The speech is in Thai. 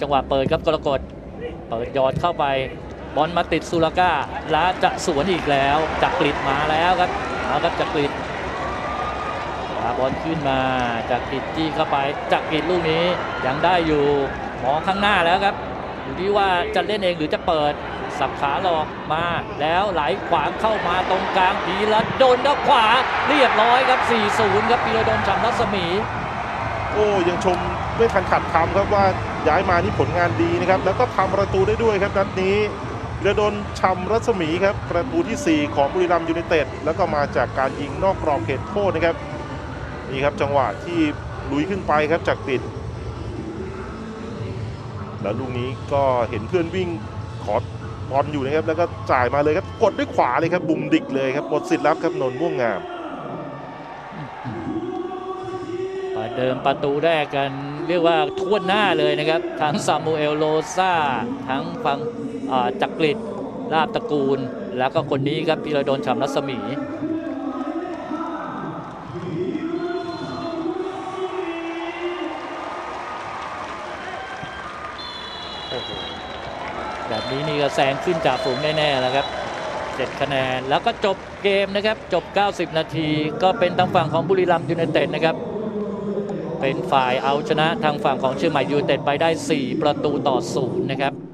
จังหวะเปิดครับกรกฎเปิดยอดเข้าไป บอลมาติดสุรก้าแล้วจะสวนอีกแล้วจักริดมาแล้วครับเอาครับจักริดขวาบอลขึ้นมาจักริดจี้เข้าไปจักริดลูกนี้ยังได้อยู่มองข้างหน้าแล้วครับ อยู่ที่ว่าจะเล่นเองหรือจะเปิด สับขาหลอกมาแล้วไหลขวางเข้ามาตรงกลางพีระดนด้านขวา เรียบร้อยครับ 4-0 ครับพีระดนฉ่ำรัศมี โอ้ยังชม ไม่ทันขัดคำครับว่าย้ายมานี่ผลงานดีนะครับ แล้วก็ทำประตูได้ด้วยครับนัดนี้เรือดนชำรัศมีครับประตูที่ 4 ของบุรีรัมยูไนเต็ดแล้วก็มาจากการยิงนอกกรอบเขตโทษนะครับนี่ครับจังหวะที่ลุยขึ้นไปครับจากปิด แล้วลูกนี้ก็เห็นเพื่อนวิ่งขอบอลอยู่นะครับ แล้วก็จ่ายมาเลยครับกดด้วยขวาเลยครับบุมดิกเลยครับหมดสิทธิ์รับครับนนท์ม่วงงามประเดิมประตูแรกกัน เรียกว่าทั่วหน้าเลยนะครับ ทั้งซามูเอลโลซาทั้งฟังอ่าจักริดลาบตระกูล แล้วก็คนนี้ครับพีระดนฉำรัศมีแบบนี้นี่ก็แซงขึ้นจากฝูงแน่ๆแล้วครับเจ็ดคะแนน แล้วก็จบเกมนะครับ จบ 90 นาที ก็เป็นทางฝั่งของบุรีรัมย์ยูไนเต็ดนะครับ เป็นฝ่ายเอาชนะทางฝั่งของเชียงใหม่ยูเต็ดไปได้ 4 ประตูต่อศูนย์นะครับ